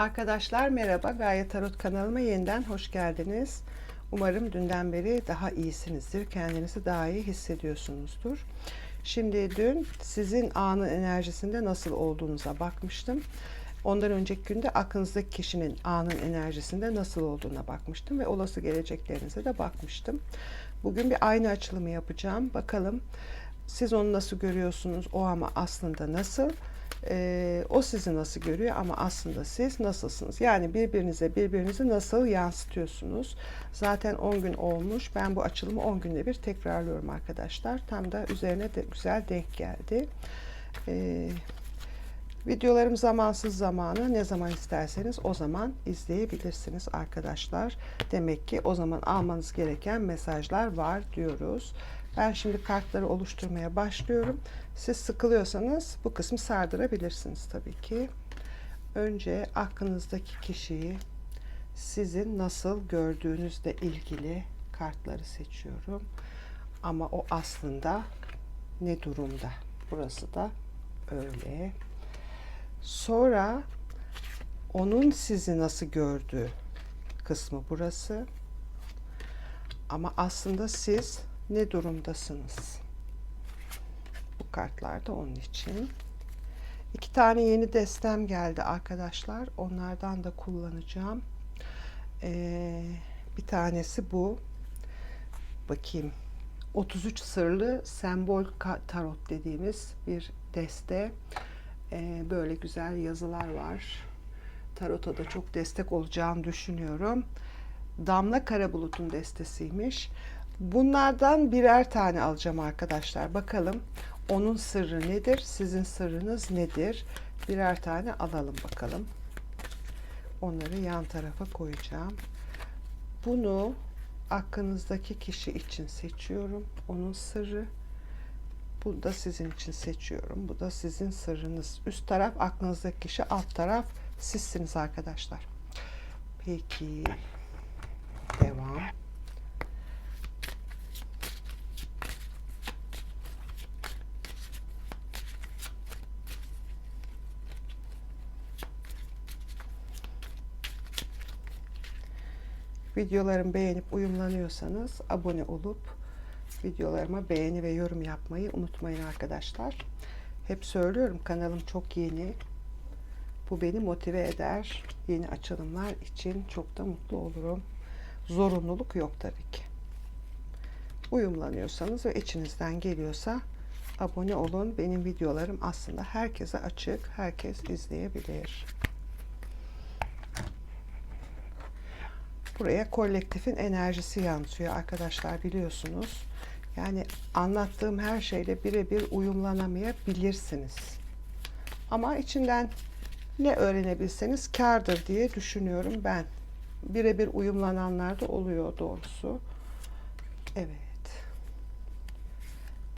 Arkadaşlar merhaba. Gaye Tarot kanalıma yeniden hoş geldiniz. Umarım dünden beri daha iyisinizdir. Kendinizi daha iyi hissediyorsunuzdur. Şimdi dün sizin anın enerjisinde nasıl olduğunuza bakmıştım. Ondan önceki günde aklınızdaki kişinin anın enerjisinde nasıl olduğuna bakmıştım ve olası geleceklerinize de bakmıştım. Bugün bir aynı açılımı yapacağım. Bakalım siz onu nasıl görüyorsunuz? O ama aslında nasıl? Ee, o sizi nasıl görüyor ama aslında siz nasılsınız? Yani birbirinize birbirinizi nasıl yansıtıyorsunuz? Zaten 10 gün olmuş. Ben bu açılımı 10 günde bir tekrarlıyorum arkadaşlar. Tam da üzerine de güzel denk geldi. Ee, videolarım zamansız zamanı ne zaman isterseniz o zaman izleyebilirsiniz arkadaşlar. Demek ki o zaman almanız gereken mesajlar var diyoruz. Ben şimdi kartları oluşturmaya başlıyorum. Siz sıkılıyorsanız bu kısmı sardırabilirsiniz tabii ki. Önce aklınızdaki kişiyi sizin nasıl gördüğünüzle ilgili kartları seçiyorum. Ama o aslında ne durumda? Burası da öyle. Sonra onun sizi nasıl gördüğü kısmı burası. Ama aslında siz ne durumdasınız? Bu kartlar da onun için. İki tane yeni destem geldi arkadaşlar. Onlardan da kullanacağım. Ee, bir tanesi bu. Bakayım. 33 sırlı sembol tarot dediğimiz bir deste. Ee, böyle güzel yazılar var. Tarota da çok destek olacağını düşünüyorum. Damla Karabulut'un destesiymiş. Bunlardan birer tane alacağım arkadaşlar. Bakalım onun sırrı nedir? Sizin sırrınız nedir? Birer tane alalım bakalım. Onları yan tarafa koyacağım. Bunu aklınızdaki kişi için seçiyorum. Onun sırrı. Bu da sizin için seçiyorum. Bu da sizin sırrınız. Üst taraf aklınızdaki kişi, alt taraf sizsiniz arkadaşlar. Peki. Devam. Videolarımı beğenip uyumlanıyorsanız abone olup videolarıma beğeni ve yorum yapmayı unutmayın arkadaşlar. Hep söylüyorum kanalım çok yeni. Bu beni motive eder. Yeni açılımlar için çok da mutlu olurum. Zorunluluk yok tabii ki. Uyumlanıyorsanız ve içinizden geliyorsa abone olun. Benim videolarım aslında herkese açık. Herkes izleyebilir. Buraya kolektifin enerjisi yansıyor arkadaşlar biliyorsunuz. Yani anlattığım her şeyle birebir uyumlanamayabilirsiniz. Ama içinden ne öğrenebilseniz kardır diye düşünüyorum ben. Birebir uyumlananlar da oluyor doğrusu. Evet.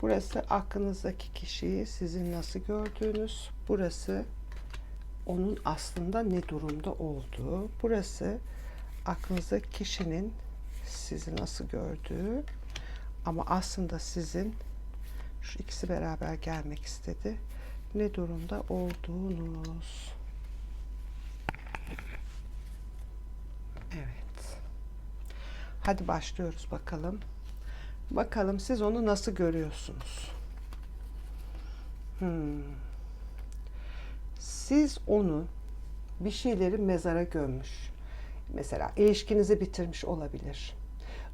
Burası aklınızdaki kişiyi sizin nasıl gördüğünüz. Burası onun aslında ne durumda olduğu. Burası aklınızdaki kişinin sizi nasıl gördüğü ama aslında sizin şu ikisi beraber gelmek istedi. Ne durumda olduğunuz. Evet. Hadi başlıyoruz bakalım. Bakalım siz onu nasıl görüyorsunuz? Hmm. Siz onu bir şeyleri mezara gömmüş. Mesela ilişkinizi bitirmiş olabilir.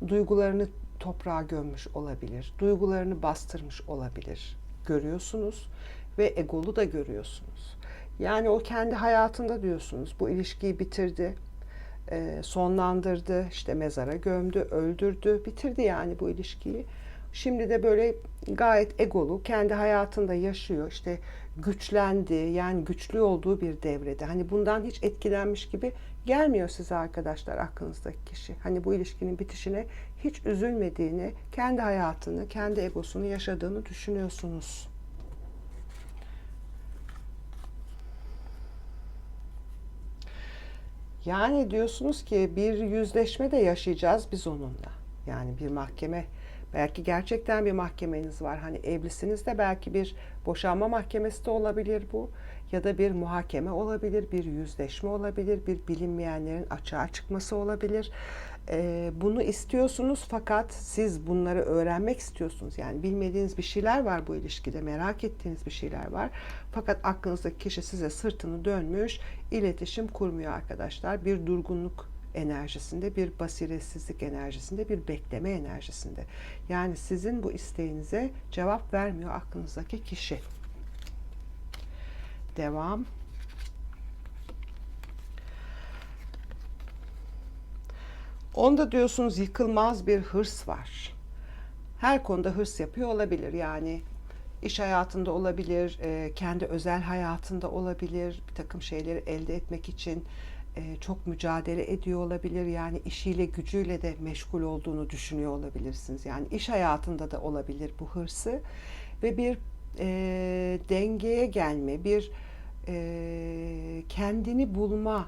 Duygularını toprağa gömmüş olabilir. Duygularını bastırmış olabilir. Görüyorsunuz ve egolu da görüyorsunuz. Yani o kendi hayatında diyorsunuz. Bu ilişkiyi bitirdi, sonlandırdı, işte mezara gömdü, öldürdü, bitirdi yani bu ilişkiyi. Şimdi de böyle gayet egolu, kendi hayatında yaşıyor. İşte güçlendi, yani güçlü olduğu bir devrede. Hani bundan hiç etkilenmiş gibi gelmiyor size arkadaşlar aklınızdaki kişi. Hani bu ilişkinin bitişine hiç üzülmediğini, kendi hayatını, kendi egosunu yaşadığını düşünüyorsunuz. Yani diyorsunuz ki bir yüzleşme de yaşayacağız biz onunla. Yani bir mahkeme Belki gerçekten bir mahkemeniz var. Hani evlisiniz de belki bir boşanma mahkemesi de olabilir bu. Ya da bir muhakeme olabilir, bir yüzleşme olabilir, bir bilinmeyenlerin açığa çıkması olabilir. Ee, bunu istiyorsunuz fakat siz bunları öğrenmek istiyorsunuz. Yani bilmediğiniz bir şeyler var bu ilişkide, merak ettiğiniz bir şeyler var. Fakat aklınızdaki kişi size sırtını dönmüş, iletişim kurmuyor arkadaşlar. Bir durgunluk enerjisinde, bir basiretsizlik enerjisinde, bir bekleme enerjisinde. Yani sizin bu isteğinize cevap vermiyor aklınızdaki kişi. Devam. Onda diyorsunuz yıkılmaz bir hırs var. Her konuda hırs yapıyor olabilir. Yani iş hayatında olabilir, e, kendi özel hayatında olabilir, bir takım şeyleri elde etmek için çok mücadele ediyor olabilir. Yani işiyle gücüyle de meşgul olduğunu düşünüyor olabilirsiniz. Yani iş hayatında da olabilir bu hırsı ve bir e, dengeye gelme, bir e, kendini bulma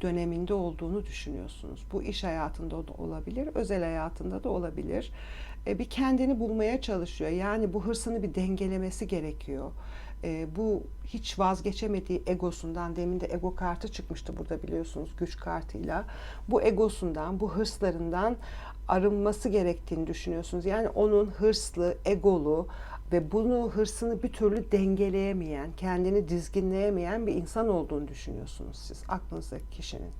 döneminde olduğunu düşünüyorsunuz. Bu iş hayatında da olabilir, özel hayatında da olabilir. E, bir kendini bulmaya çalışıyor. Yani bu hırsını bir dengelemesi gerekiyor. E, bu hiç vazgeçemediği egosundan, demin de ego kartı çıkmıştı burada biliyorsunuz güç kartıyla. Bu egosundan, bu hırslarından arınması gerektiğini düşünüyorsunuz. Yani onun hırslı, egolu, ve bunu hırsını bir türlü dengeleyemeyen, kendini dizginleyemeyen bir insan olduğunu düşünüyorsunuz siz aklınızdaki kişinin.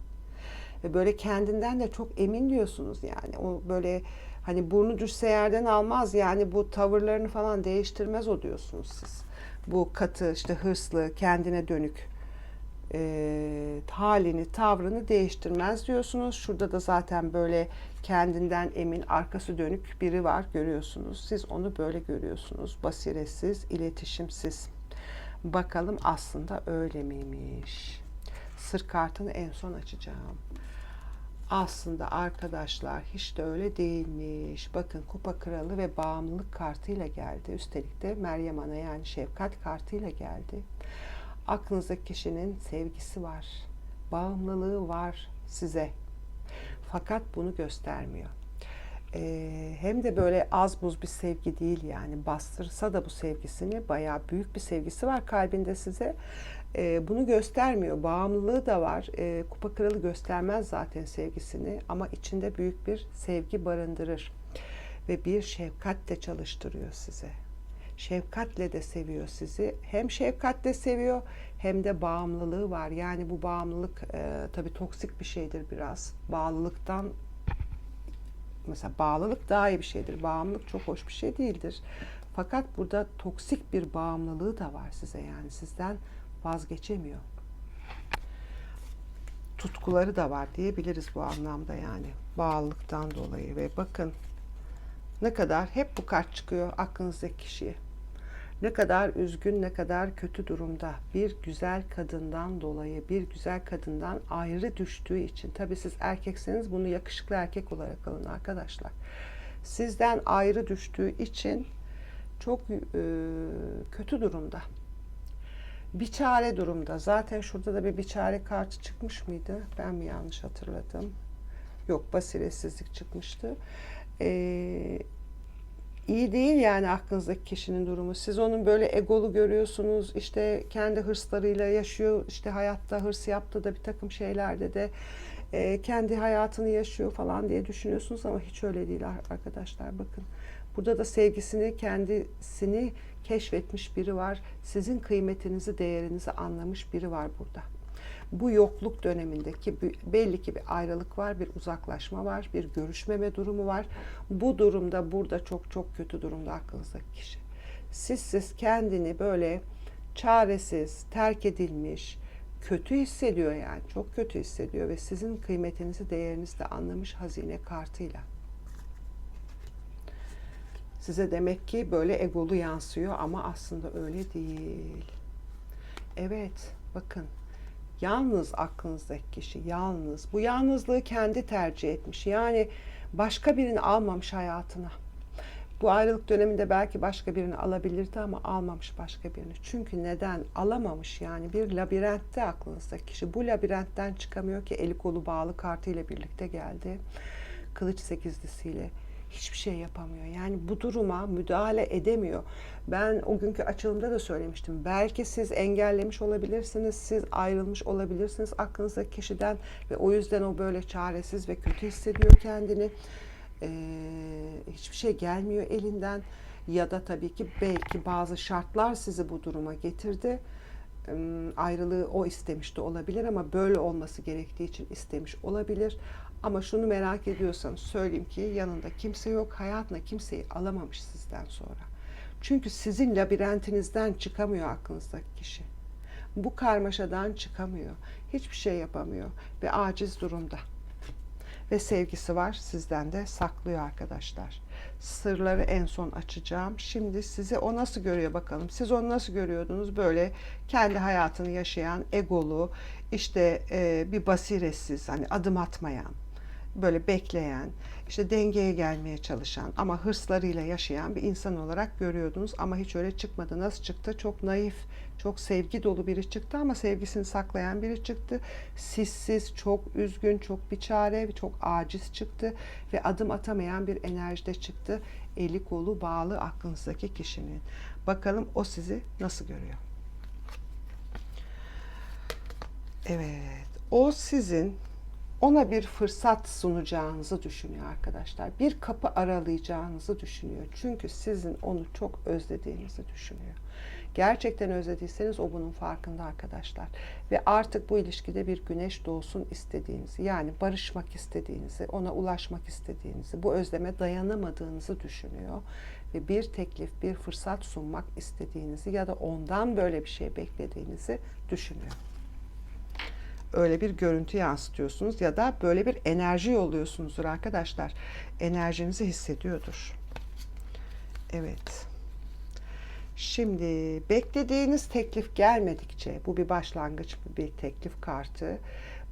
Ve böyle kendinden de çok emin diyorsunuz yani. O böyle hani burnu düşse yerden almaz yani bu tavırlarını falan değiştirmez o diyorsunuz siz. Bu katı işte hırslı, kendine dönük e, halini, tavrını değiştirmez diyorsunuz. Şurada da zaten böyle kendinden emin, arkası dönük biri var görüyorsunuz. Siz onu böyle görüyorsunuz. Basiretsiz, iletişimsiz. Bakalım aslında öyle miymiş? Sır kartını en son açacağım. Aslında arkadaşlar hiç de öyle değilmiş. Bakın kupa kralı ve bağımlılık kartıyla geldi. Üstelik de Meryem Ana yani şefkat kartıyla geldi. Aklınızdaki kişinin sevgisi var. Bağımlılığı var size. Fakat bunu göstermiyor. Ee, hem de böyle az buz bir sevgi değil yani bastırsa da bu sevgisini bayağı büyük bir sevgisi var kalbinde size. Ee, bunu göstermiyor. Bağımlılığı da var. Ee, Kupa Kralı göstermez zaten sevgisini ama içinde büyük bir sevgi barındırır ve bir şefkat de çalıştırıyor size şefkatle de seviyor sizi. Hem şefkatle seviyor hem de bağımlılığı var. Yani bu bağımlılık e, tabii toksik bir şeydir biraz. Bağlılıktan mesela bağlılık daha iyi bir şeydir. Bağımlılık çok hoş bir şey değildir. Fakat burada toksik bir bağımlılığı da var size yani sizden vazgeçemiyor. Tutkuları da var diyebiliriz bu anlamda yani bağlılıktan dolayı ve bakın ne kadar hep bu kart çıkıyor aklınızdaki kişiye. Ne kadar üzgün, ne kadar kötü durumda bir güzel kadından dolayı, bir güzel kadından ayrı düştüğü için. Tabii siz erkekseniz bunu yakışıklı erkek olarak alın arkadaşlar. Sizden ayrı düştüğü için çok e, kötü durumda. Bir çare durumda. Zaten şurada da bir bir çare kartı çıkmış mıydı? Ben mi yanlış hatırladım? Yok basiretsizlik çıkmıştı. Eee iyi değil yani aklınızdaki kişinin durumu. Siz onun böyle egolu görüyorsunuz. işte kendi hırslarıyla yaşıyor. işte hayatta hırs yaptı da bir takım şeylerde de e, kendi hayatını yaşıyor falan diye düşünüyorsunuz ama hiç öyle değil arkadaşlar. Bakın burada da sevgisini, kendisini keşfetmiş biri var. Sizin kıymetinizi, değerinizi anlamış biri var burada bu yokluk dönemindeki belli ki bir ayrılık var, bir uzaklaşma var, bir görüşmeme durumu var. Bu durumda burada çok çok kötü durumda aklınızdaki kişi. Siz siz kendini böyle çaresiz, terk edilmiş, kötü hissediyor yani çok kötü hissediyor ve sizin kıymetinizi, değerinizi de anlamış hazine kartıyla. Size demek ki böyle egolu yansıyor ama aslında öyle değil. Evet, bakın Yalnız aklınızdaki kişi, yalnız. Bu yalnızlığı kendi tercih etmiş. Yani başka birini almamış hayatına. Bu ayrılık döneminde belki başka birini alabilirdi ama almamış başka birini. Çünkü neden? Alamamış yani bir labirentte aklınızdaki kişi. Bu labirentten çıkamıyor ki eli kolu bağlı kartıyla birlikte geldi. Kılıç sekizlisiyle. Hiçbir şey yapamıyor. Yani bu duruma müdahale edemiyor. Ben o günkü açılımda da söylemiştim. Belki siz engellemiş olabilirsiniz, siz ayrılmış olabilirsiniz aklınızdaki kişiden ve o yüzden o böyle çaresiz ve kötü hissediyor kendini. Ee, hiçbir şey gelmiyor elinden ya da tabii ki belki bazı şartlar sizi bu duruma getirdi. Ee, Ayrılığı o istemiş de olabilir ama böyle olması gerektiği için istemiş olabilir. Ama şunu merak ediyorsanız söyleyeyim ki yanında kimse yok. Hayatına kimseyi alamamış sizden sonra. Çünkü sizin labirentinizden çıkamıyor aklınızdaki kişi. Bu karmaşadan çıkamıyor. Hiçbir şey yapamıyor ve aciz durumda. Ve sevgisi var sizden de saklıyor arkadaşlar. Sırları en son açacağım. Şimdi sizi o nasıl görüyor bakalım. Siz onu nasıl görüyordunuz? Böyle kendi hayatını yaşayan, egolu, işte e, bir basiretsiz, hani adım atmayan, böyle bekleyen, işte dengeye gelmeye çalışan ama hırslarıyla yaşayan bir insan olarak görüyordunuz ama hiç öyle çıkmadı. Nasıl çıktı? Çok naif, çok sevgi dolu biri çıktı ama sevgisini saklayan biri çıktı. Sissiz, çok üzgün, çok biçare, çok aciz çıktı ve adım atamayan bir enerjide çıktı. Eli kolu bağlı aklınızdaki kişinin. Bakalım o sizi nasıl görüyor? Evet, o sizin ona bir fırsat sunacağınızı düşünüyor arkadaşlar. Bir kapı aralayacağınızı düşünüyor. Çünkü sizin onu çok özlediğinizi düşünüyor. Gerçekten özlediyseniz o bunun farkında arkadaşlar. Ve artık bu ilişkide bir güneş doğsun istediğinizi, yani barışmak istediğinizi, ona ulaşmak istediğinizi, bu özleme dayanamadığınızı düşünüyor. Ve bir teklif, bir fırsat sunmak istediğinizi ya da ondan böyle bir şey beklediğinizi düşünüyor öyle bir görüntü yansıtıyorsunuz ya da böyle bir enerji yolluyorsunuzdur arkadaşlar. Enerjinizi hissediyordur. Evet. Şimdi beklediğiniz teklif gelmedikçe bu bir başlangıç bir teklif kartı.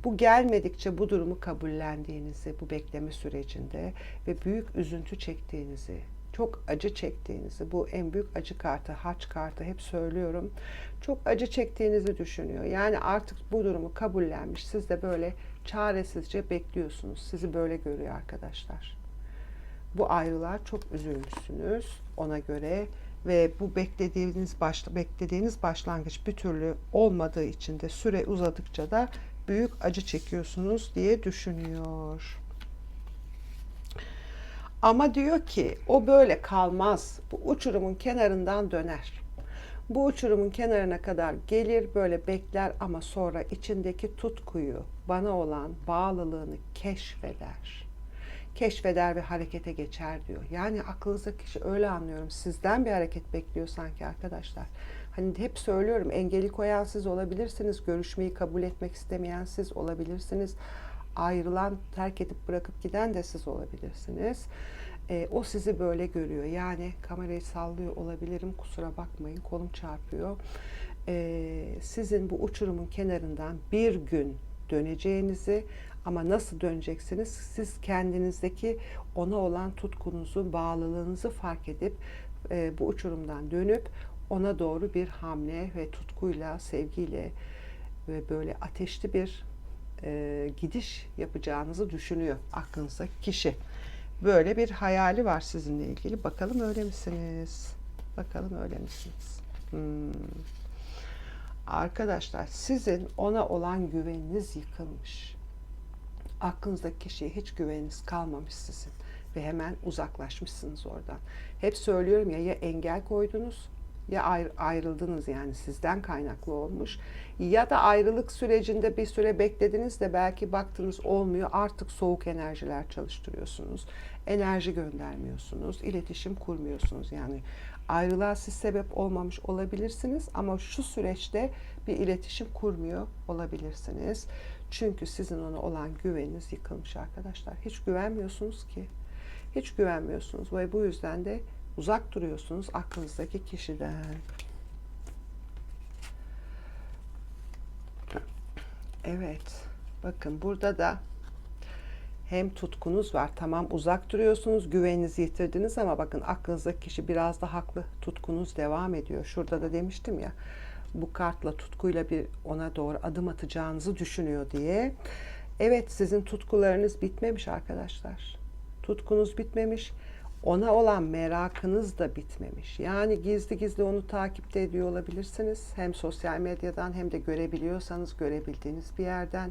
Bu gelmedikçe bu durumu kabullendiğinizi bu bekleme sürecinde ve büyük üzüntü çektiğinizi çok acı çektiğinizi, bu en büyük acı kartı, haç kartı hep söylüyorum. Çok acı çektiğinizi düşünüyor. Yani artık bu durumu kabullenmiş. Siz de böyle çaresizce bekliyorsunuz. Sizi böyle görüyor arkadaşlar. Bu ayrılar çok üzülmüşsünüz ona göre ve bu beklediğiniz baş, beklediğiniz başlangıç bir türlü olmadığı için de süre uzadıkça da büyük acı çekiyorsunuz diye düşünüyor. Ama diyor ki o böyle kalmaz. Bu uçurumun kenarından döner. Bu uçurumun kenarına kadar gelir böyle bekler ama sonra içindeki tutkuyu, bana olan bağlılığını keşfeder. Keşfeder ve harekete geçer diyor. Yani aklınızdaki kişi öyle anlıyorum. Sizden bir hareket bekliyor sanki arkadaşlar. Hani hep söylüyorum engeli koyan siz olabilirsiniz. Görüşmeyi kabul etmek istemeyen siz olabilirsiniz ayrılan, terk edip bırakıp giden de siz olabilirsiniz. E, o sizi böyle görüyor. Yani kamerayı sallıyor olabilirim. Kusura bakmayın. Kolum çarpıyor. E, sizin bu uçurumun kenarından bir gün döneceğinizi ama nasıl döneceksiniz? Siz kendinizdeki ona olan tutkunuzu, bağlılığınızı fark edip e, bu uçurumdan dönüp ona doğru bir hamle ve tutkuyla, sevgiyle ve böyle ateşli bir e, gidiş yapacağınızı düşünüyor aklınızdaki kişi. Böyle bir hayali var sizinle ilgili. Bakalım öyle misiniz? Bakalım öyle misiniz? Hmm. Arkadaşlar sizin ona olan güveniniz yıkılmış. Aklınızdaki kişiye hiç güveniniz kalmamış sizin ve hemen uzaklaşmışsınız oradan. Hep söylüyorum ya ya engel koydunuz ya ayrıldınız yani sizden kaynaklı olmuş. Ya da ayrılık sürecinde bir süre beklediniz de belki baktınız olmuyor. Artık soğuk enerjiler çalıştırıyorsunuz. Enerji göndermiyorsunuz. İletişim kurmuyorsunuz. Yani ayrılığa siz sebep olmamış olabilirsiniz ama şu süreçte bir iletişim kurmuyor olabilirsiniz. Çünkü sizin ona olan güveniniz yıkılmış arkadaşlar. Hiç güvenmiyorsunuz ki. Hiç güvenmiyorsunuz ve bu yüzden de uzak duruyorsunuz aklınızdaki kişiden. Evet. Bakın burada da hem tutkunuz var. Tamam uzak duruyorsunuz, güveninizi yitirdiniz ama bakın aklınızdaki kişi biraz da haklı. Tutkunuz devam ediyor. Şurada da demiştim ya bu kartla tutkuyla bir ona doğru adım atacağınızı düşünüyor diye. Evet sizin tutkularınız bitmemiş arkadaşlar Tutkunuz bitmemiş. Ona olan merakınız da bitmemiş. Yani gizli gizli onu takipte ediyor olabilirsiniz. Hem sosyal medyadan hem de görebiliyorsanız görebildiğiniz bir yerden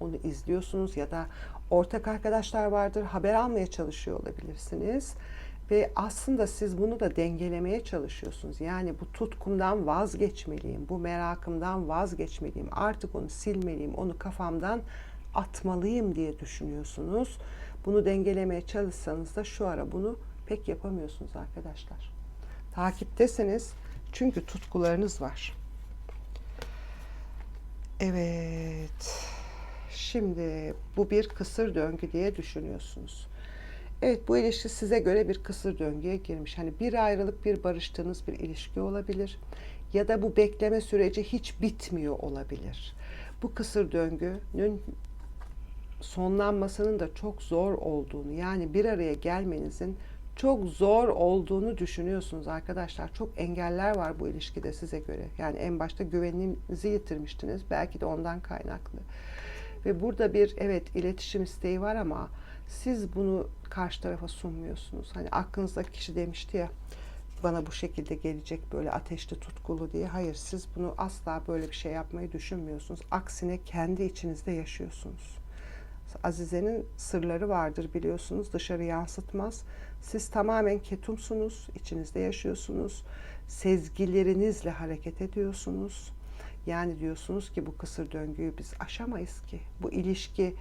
onu izliyorsunuz ya da ortak arkadaşlar vardır haber almaya çalışıyor olabilirsiniz. Ve aslında siz bunu da dengelemeye çalışıyorsunuz. Yani bu tutkumdan vazgeçmeliyim, bu merakımdan vazgeçmeliyim, artık onu silmeliyim, onu kafamdan atmalıyım diye düşünüyorsunuz. Bunu dengelemeye çalışsanız da şu ara bunu pek yapamıyorsunuz arkadaşlar. Takiptesiniz çünkü tutkularınız var. Evet. Şimdi bu bir kısır döngü diye düşünüyorsunuz. Evet bu ilişki size göre bir kısır döngüye girmiş. Hani bir ayrılıp bir barıştığınız bir ilişki olabilir. Ya da bu bekleme süreci hiç bitmiyor olabilir. Bu kısır döngünün sonlanmasının da çok zor olduğunu yani bir araya gelmenizin çok zor olduğunu düşünüyorsunuz arkadaşlar. Çok engeller var bu ilişkide size göre. Yani en başta güveninizi yitirmiştiniz. Belki de ondan kaynaklı. Ve burada bir evet iletişim isteği var ama siz bunu karşı tarafa sunmuyorsunuz. Hani aklınızdaki kişi demişti ya bana bu şekilde gelecek böyle ateşli tutkulu diye. Hayır siz bunu asla böyle bir şey yapmayı düşünmüyorsunuz. Aksine kendi içinizde yaşıyorsunuz. Azize'nin sırları vardır biliyorsunuz. Dışarı yansıtmaz. Siz tamamen ketumsunuz. içinizde yaşıyorsunuz. Sezgilerinizle hareket ediyorsunuz. Yani diyorsunuz ki bu kısır döngüyü biz aşamayız ki. Bu ilişki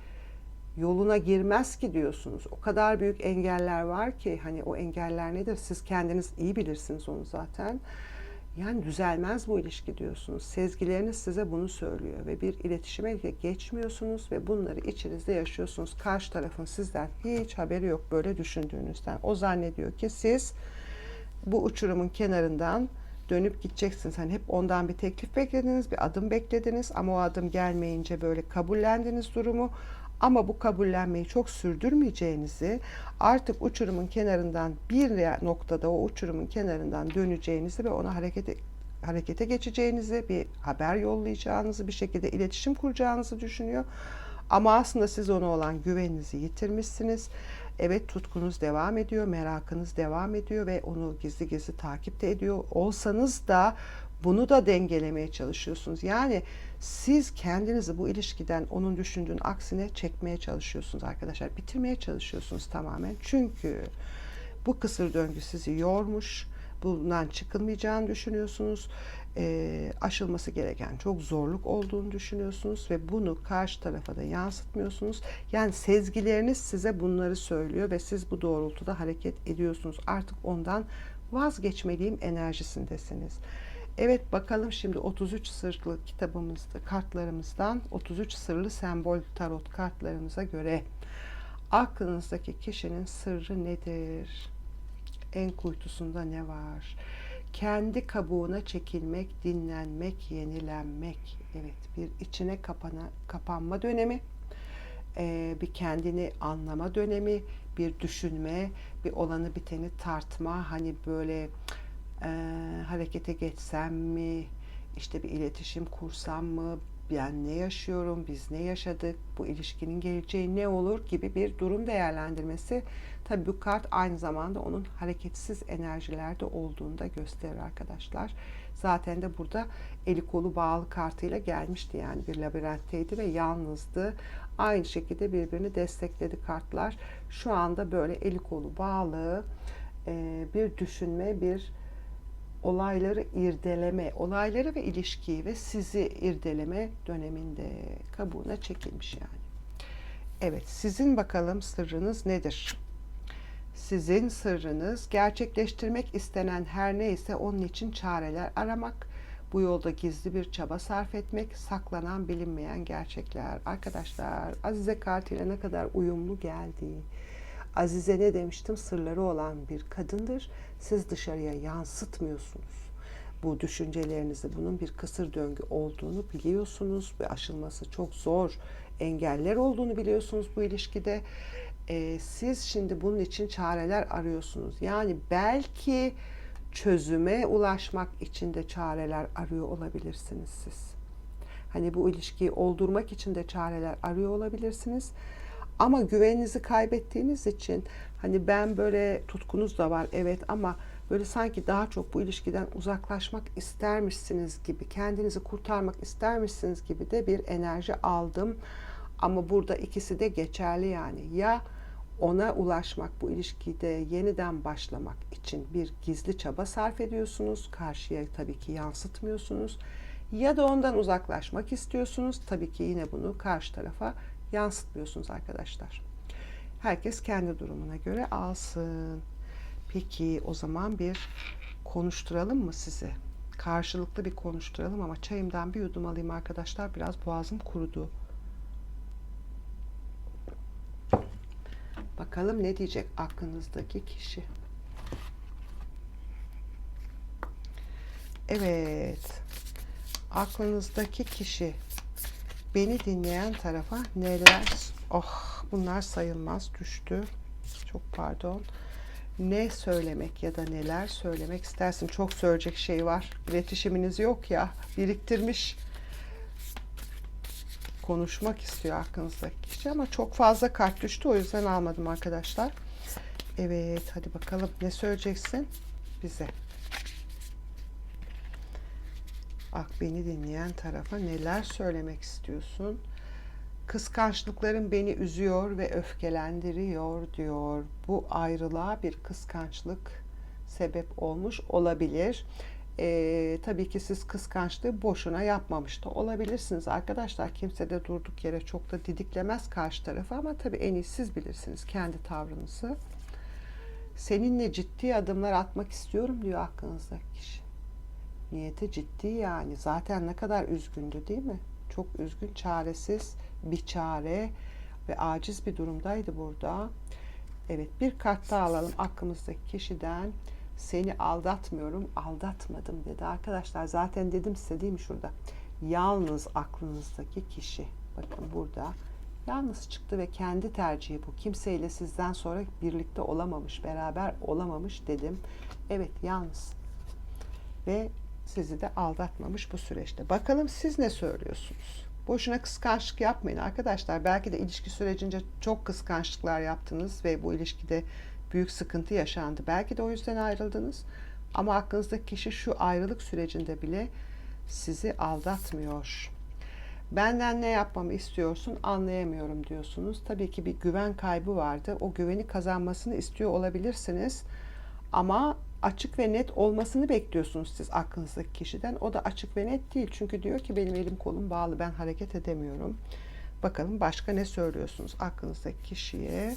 yoluna girmez ki diyorsunuz. O kadar büyük engeller var ki hani o engeller nedir? Siz kendiniz iyi bilirsiniz onu zaten. Yani düzelmez bu ilişki diyorsunuz. Sezgileriniz size bunu söylüyor ve bir iletişime geçmiyorsunuz ve bunları içinizde yaşıyorsunuz. Karşı tarafın sizden hiç haberi yok böyle düşündüğünüzden. O zannediyor ki siz bu uçurumun kenarından dönüp gideceksiniz. Hani hep ondan bir teklif beklediniz, bir adım beklediniz ama o adım gelmeyince böyle kabullendiniz durumu. Ama bu kabullenmeyi çok sürdürmeyeceğinizi, artık uçurumun kenarından bir noktada o uçurumun kenarından döneceğinizi ve ona harekete harekete geçeceğinizi, bir haber yollayacağınızı, bir şekilde iletişim kuracağınızı düşünüyor. Ama aslında siz ona olan güveninizi yitirmişsiniz. Evet tutkunuz devam ediyor, merakınız devam ediyor ve onu gizli gizli takipte ediyor olsanız da bunu da dengelemeye çalışıyorsunuz. Yani siz kendinizi bu ilişkiden onun düşündüğün aksine çekmeye çalışıyorsunuz arkadaşlar. Bitirmeye çalışıyorsunuz tamamen. Çünkü bu kısır döngü sizi yormuş. Bundan çıkılmayacağını düşünüyorsunuz. E, aşılması gereken çok zorluk olduğunu düşünüyorsunuz ve bunu karşı tarafa da yansıtmıyorsunuz. Yani sezgileriniz size bunları söylüyor ve siz bu doğrultuda hareket ediyorsunuz. Artık ondan vazgeçmeliyim enerjisindesiniz. Evet bakalım şimdi 33 sırlı kitabımızda kartlarımızdan 33 sırlı sembol tarot kartlarımıza göre aklınızdaki kişinin sırrı nedir? En kuytusunda ne var? Kendi kabuğuna çekilmek, dinlenmek, yenilenmek. Evet bir içine kapana, kapanma dönemi. Ee, bir kendini anlama dönemi, bir düşünme, bir olanı biteni tartma. Hani böyle e, harekete geçsem mi, işte bir iletişim kursam mı, ben ne yaşıyorum, biz ne yaşadık, bu ilişkinin geleceği ne olur gibi bir durum değerlendirmesi. Tabii bu kart aynı zamanda onun hareketsiz enerjilerde olduğunu da gösterir arkadaşlar. Zaten de burada eli kolu bağlı kartıyla gelmişti yani bir labirentteydi ve yalnızdı. Aynı şekilde birbirini destekledi kartlar. Şu anda böyle eli kolu bağlı bir düşünme, bir olayları irdeleme, olayları ve ilişkiyi ve sizi irdeleme döneminde kabuğuna çekilmiş yani. Evet, sizin bakalım sırrınız nedir? Sizin sırrınız gerçekleştirmek istenen her neyse onun için çareler aramak, bu yolda gizli bir çaba sarf etmek, saklanan bilinmeyen gerçekler. Arkadaşlar, Azize kartıyla ne kadar uyumlu geldiği, Azize ne demiştim? Sırları olan bir kadındır. Siz dışarıya yansıtmıyorsunuz. Bu düşüncelerinizi, bunun bir kısır döngü olduğunu biliyorsunuz ve aşılması çok zor engeller olduğunu biliyorsunuz bu ilişkide. Ee, siz şimdi bunun için çareler arıyorsunuz. Yani belki çözüme ulaşmak için de çareler arıyor olabilirsiniz siz. Hani bu ilişkiyi oldurmak için de çareler arıyor olabilirsiniz. Ama güveninizi kaybettiğiniz için Hani ben böyle tutkunuz da var evet ama böyle sanki daha çok bu ilişkiden uzaklaşmak istermişsiniz gibi, kendinizi kurtarmak istermişsiniz gibi de bir enerji aldım. Ama burada ikisi de geçerli yani. Ya ona ulaşmak, bu ilişkide yeniden başlamak için bir gizli çaba sarf ediyorsunuz. Karşıya tabii ki yansıtmıyorsunuz. Ya da ondan uzaklaşmak istiyorsunuz. Tabii ki yine bunu karşı tarafa yansıtmıyorsunuz arkadaşlar. Herkes kendi durumuna göre alsın. Peki o zaman bir konuşturalım mı sizi? Karşılıklı bir konuşturalım ama çayımdan bir yudum alayım arkadaşlar. Biraz boğazım kurudu. Bakalım ne diyecek aklınızdaki kişi. Evet. Aklınızdaki kişi beni dinleyen tarafa neler oh bunlar sayılmaz düştü. Çok pardon. Ne söylemek ya da neler söylemek istersin? Çok söyleyecek şey var. İletişiminiz yok ya. Biriktirmiş konuşmak istiyor aklınızdaki kişi ama çok fazla kart düştü o yüzden almadım arkadaşlar. Evet hadi bakalım ne söyleyeceksin bize. Bak beni dinleyen tarafa neler söylemek istiyorsun? Kıskançlıkların beni üzüyor ve öfkelendiriyor diyor. Bu ayrılığa bir kıskançlık sebep olmuş olabilir. Ee, tabii ki siz kıskançlığı boşuna yapmamış da olabilirsiniz arkadaşlar. Kimse de durduk yere çok da didiklemez karşı tarafı ama tabii en iyi siz bilirsiniz kendi tavrınızı. Seninle ciddi adımlar atmak istiyorum diyor aklınızdaki kişi. Niyeti ciddi yani. Zaten ne kadar üzgündü değil mi? Çok üzgün, çaresiz bir çare ve aciz bir durumdaydı burada. Evet bir kart daha alalım aklımızdaki kişiden. Seni aldatmıyorum, aldatmadım dedi. Arkadaşlar zaten dedim size değil mi şurada? Yalnız aklınızdaki kişi. Bakın burada yalnız çıktı ve kendi tercihi bu. Kimseyle sizden sonra birlikte olamamış, beraber olamamış dedim. Evet yalnız. Ve sizi de aldatmamış bu süreçte. Bakalım siz ne söylüyorsunuz? Boşuna kıskançlık yapmayın arkadaşlar. Belki de ilişki sürecince çok kıskançlıklar yaptınız ve bu ilişkide büyük sıkıntı yaşandı. Belki de o yüzden ayrıldınız. Ama aklınızdaki kişi şu ayrılık sürecinde bile sizi aldatmıyor. Benden ne yapmamı istiyorsun anlayamıyorum diyorsunuz. Tabii ki bir güven kaybı vardı. O güveni kazanmasını istiyor olabilirsiniz. Ama açık ve net olmasını bekliyorsunuz siz aklınızdaki kişiden. O da açık ve net değil. Çünkü diyor ki benim elim kolum bağlı ben hareket edemiyorum. Bakalım başka ne söylüyorsunuz aklınızdaki kişiye.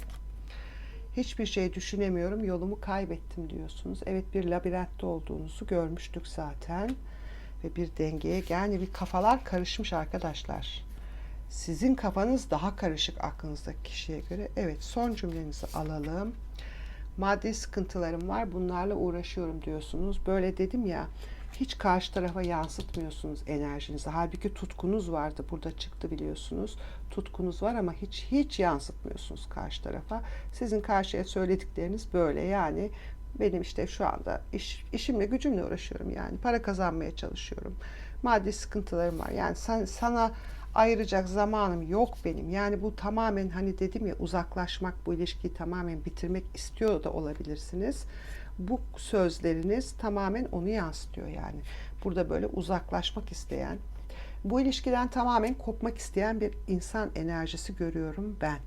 Hiçbir şey düşünemiyorum, yolumu kaybettim diyorsunuz. Evet bir labirentte olduğunuzu görmüştük zaten. Ve bir dengeye yani bir kafalar karışmış arkadaşlar. Sizin kafanız daha karışık aklınızdaki kişiye göre. Evet son cümlenizi alalım maddi sıkıntılarım var bunlarla uğraşıyorum diyorsunuz. Böyle dedim ya hiç karşı tarafa yansıtmıyorsunuz enerjinizi. Halbuki tutkunuz vardı burada çıktı biliyorsunuz. Tutkunuz var ama hiç hiç yansıtmıyorsunuz karşı tarafa. Sizin karşıya söyledikleriniz böyle yani benim işte şu anda iş, işimle gücümle uğraşıyorum yani para kazanmaya çalışıyorum. Maddi sıkıntılarım var yani sen, sana ayıracak zamanım yok benim. Yani bu tamamen hani dedim ya uzaklaşmak, bu ilişkiyi tamamen bitirmek istiyor da olabilirsiniz. Bu sözleriniz tamamen onu yansıtıyor yani. Burada böyle uzaklaşmak isteyen, bu ilişkiden tamamen kopmak isteyen bir insan enerjisi görüyorum ben.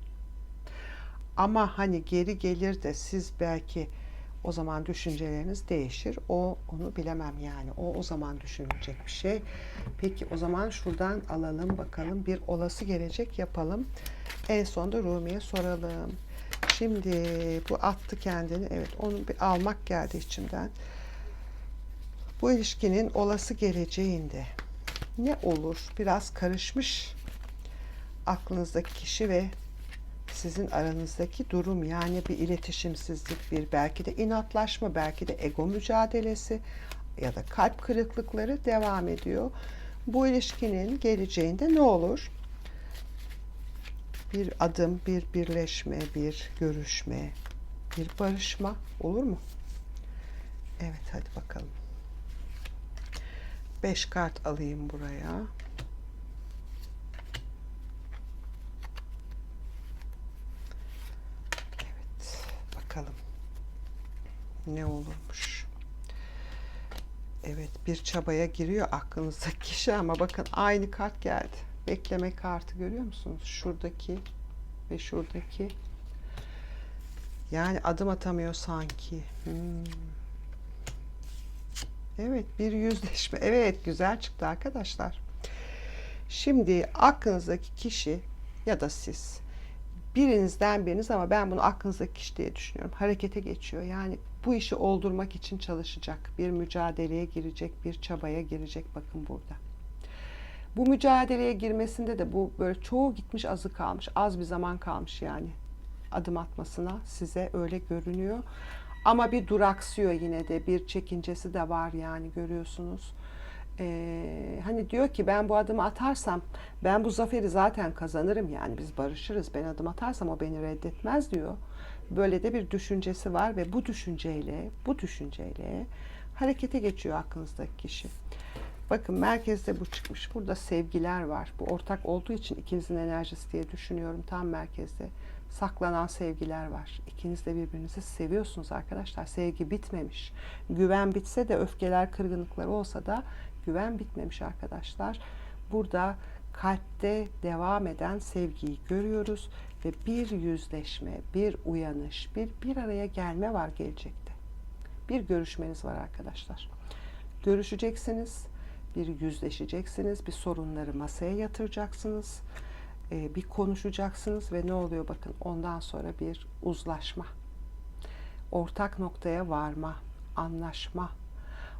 Ama hani geri gelir de siz belki o zaman düşünceleriniz değişir. O onu bilemem yani. O o zaman düşünülecek bir şey. Peki o zaman şuradan alalım bakalım. Bir olası gelecek yapalım. En son da Rumi'ye soralım. Şimdi bu attı kendini. Evet onu bir almak geldi içimden. Bu ilişkinin olası geleceğinde ne olur? Biraz karışmış aklınızdaki kişi ve sizin aranızdaki durum yani bir iletişimsizlik, bir belki de inatlaşma, belki de ego mücadelesi ya da kalp kırıklıkları devam ediyor. Bu ilişkinin geleceğinde ne olur? Bir adım, bir birleşme, bir görüşme, bir barışma olur mu? Evet hadi bakalım. Beş kart alayım buraya. Bakalım ne olurmuş. Evet bir çabaya giriyor aklınızdaki kişi ama bakın aynı kart geldi. Bekleme kartı görüyor musunuz? Şuradaki ve şuradaki. Yani adım atamıyor sanki. Hmm. Evet bir yüzleşme. Evet güzel çıktı arkadaşlar. Şimdi aklınızdaki kişi ya da siz birinizden biriniz ama ben bunu aklınızdaki kişi diye düşünüyorum. Harekete geçiyor. Yani bu işi oldurmak için çalışacak. Bir mücadeleye girecek, bir çabaya girecek bakın burada. Bu mücadeleye girmesinde de bu böyle çoğu gitmiş azı kalmış. Az bir zaman kalmış yani adım atmasına size öyle görünüyor. Ama bir duraksıyor yine de bir çekincesi de var yani görüyorsunuz. Ee, hani diyor ki ben bu adımı atarsam ben bu zaferi zaten kazanırım yani biz barışırız ben adım atarsam o beni reddetmez diyor. Böyle de bir düşüncesi var ve bu düşünceyle bu düşünceyle harekete geçiyor aklınızdaki kişi. Bakın merkezde bu çıkmış. Burada sevgiler var. Bu ortak olduğu için ikinizin enerjisi diye düşünüyorum tam merkezde. Saklanan sevgiler var. İkiniz de birbirinizi seviyorsunuz arkadaşlar. Sevgi bitmemiş. Güven bitse de öfkeler, kırgınlıklar olsa da güven bitmemiş arkadaşlar. Burada kalpte devam eden sevgiyi görüyoruz ve bir yüzleşme, bir uyanış, bir bir araya gelme var gelecekte. Bir görüşmeniz var arkadaşlar. Görüşeceksiniz, bir yüzleşeceksiniz, bir sorunları masaya yatıracaksınız, e, bir konuşacaksınız ve ne oluyor bakın ondan sonra bir uzlaşma, ortak noktaya varma, anlaşma,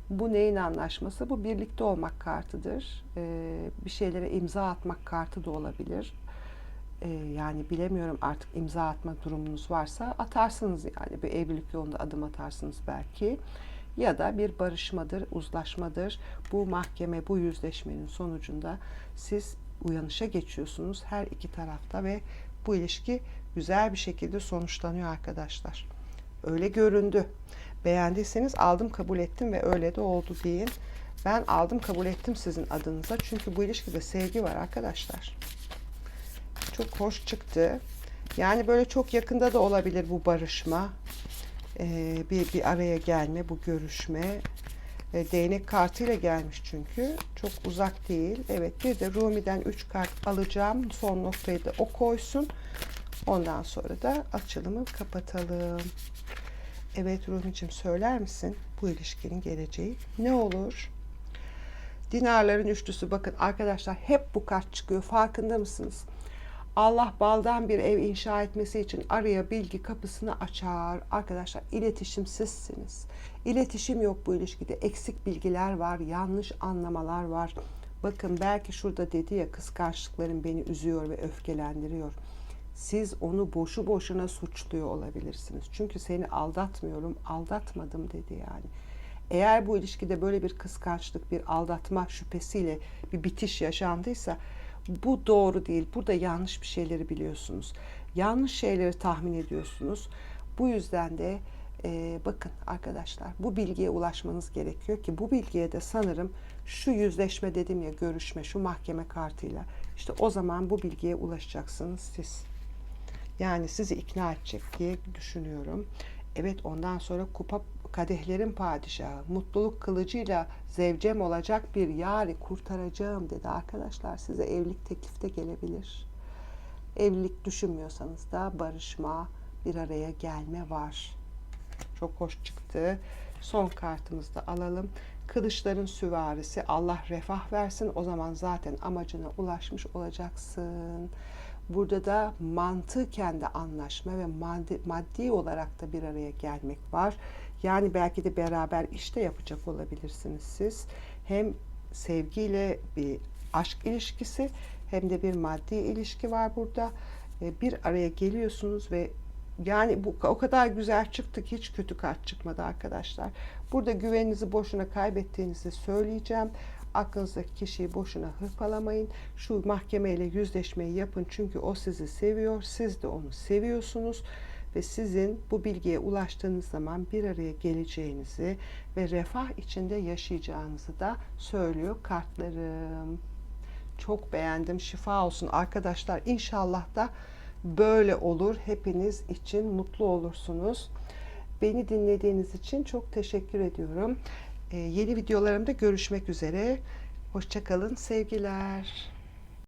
bu neyin anlaşması? Bu birlikte olmak kartıdır. Ee, bir şeylere imza atmak kartı da olabilir. Ee, yani bilemiyorum artık imza atma durumunuz varsa atarsınız yani bir evlilik yolunda adım atarsınız belki. Ya da bir barışmadır, uzlaşmadır. Bu mahkeme, bu yüzleşmenin sonucunda siz uyanışa geçiyorsunuz her iki tarafta ve bu ilişki güzel bir şekilde sonuçlanıyor arkadaşlar. Öyle göründü. Beğendiyseniz aldım kabul ettim ve öyle de oldu deyin. Ben aldım kabul ettim sizin adınıza. Çünkü bu ilişkide sevgi var arkadaşlar. Çok hoş çıktı. Yani böyle çok yakında da olabilir bu barışma. Ee, bir, bir araya gelme, bu görüşme. Ee, değnek kartıyla gelmiş çünkü. Çok uzak değil. Evet bir de Rumi'den 3 kart alacağım. Son noktayı da o koysun. Ondan sonra da açılımı kapatalım. Evet Rumi'cim söyler misin bu ilişkinin geleceği ne olur? Dinarların üçlüsü bakın arkadaşlar hep bu kart çıkıyor farkında mısınız? Allah baldan bir ev inşa etmesi için araya bilgi kapısını açar. Arkadaşlar iletişimsizsiniz. İletişim yok bu ilişkide. Eksik bilgiler var, yanlış anlamalar var. Bakın belki şurada dedi ya kıskançlıkların beni üzüyor ve öfkelendiriyor siz onu boşu boşuna suçluyor olabilirsiniz. Çünkü seni aldatmıyorum, aldatmadım dedi yani. Eğer bu ilişkide böyle bir kıskançlık, bir aldatma şüphesiyle bir bitiş yaşandıysa bu doğru değil. Burada yanlış bir şeyleri biliyorsunuz. Yanlış şeyleri tahmin ediyorsunuz. Bu yüzden de e, bakın arkadaşlar bu bilgiye ulaşmanız gerekiyor ki bu bilgiye de sanırım şu yüzleşme dedim ya görüşme şu mahkeme kartıyla işte o zaman bu bilgiye ulaşacaksınız siz. Yani sizi ikna edecek diye düşünüyorum. Evet ondan sonra kupa kadehlerin padişahı, mutluluk kılıcıyla zevcem olacak bir yari kurtaracağım dedi arkadaşlar. Size evlilik teklifte gelebilir. Evlilik düşünmüyorsanız da barışma, bir araya gelme var. Çok hoş çıktı. Son kartımızı da alalım. Kılıçların süvarisi Allah refah versin. O zaman zaten amacına ulaşmış olacaksın. Burada da mantıken de anlaşma ve maddi, maddi olarak da bir araya gelmek var. Yani belki de beraber işte yapacak olabilirsiniz siz. Hem sevgiyle bir aşk ilişkisi hem de bir maddi ilişki var burada. E, bir araya geliyorsunuz ve yani bu o kadar güzel çıktı ki hiç kötü kart çıkmadı arkadaşlar. Burada güveninizi boşuna kaybettiğinizi söyleyeceğim. Aklınızdaki kişiyi boşuna hırpalamayın. Şu mahkemeyle yüzleşmeyi yapın çünkü o sizi seviyor. Siz de onu seviyorsunuz ve sizin bu bilgiye ulaştığınız zaman bir araya geleceğinizi ve refah içinde yaşayacağınızı da söylüyor kartlarım. Çok beğendim. Şifa olsun arkadaşlar. İnşallah da böyle olur. Hepiniz için mutlu olursunuz. Beni dinlediğiniz için çok teşekkür ediyorum. Ee, yeni videolarımda görüşmek üzere. Hoşçakalın, sevgiler.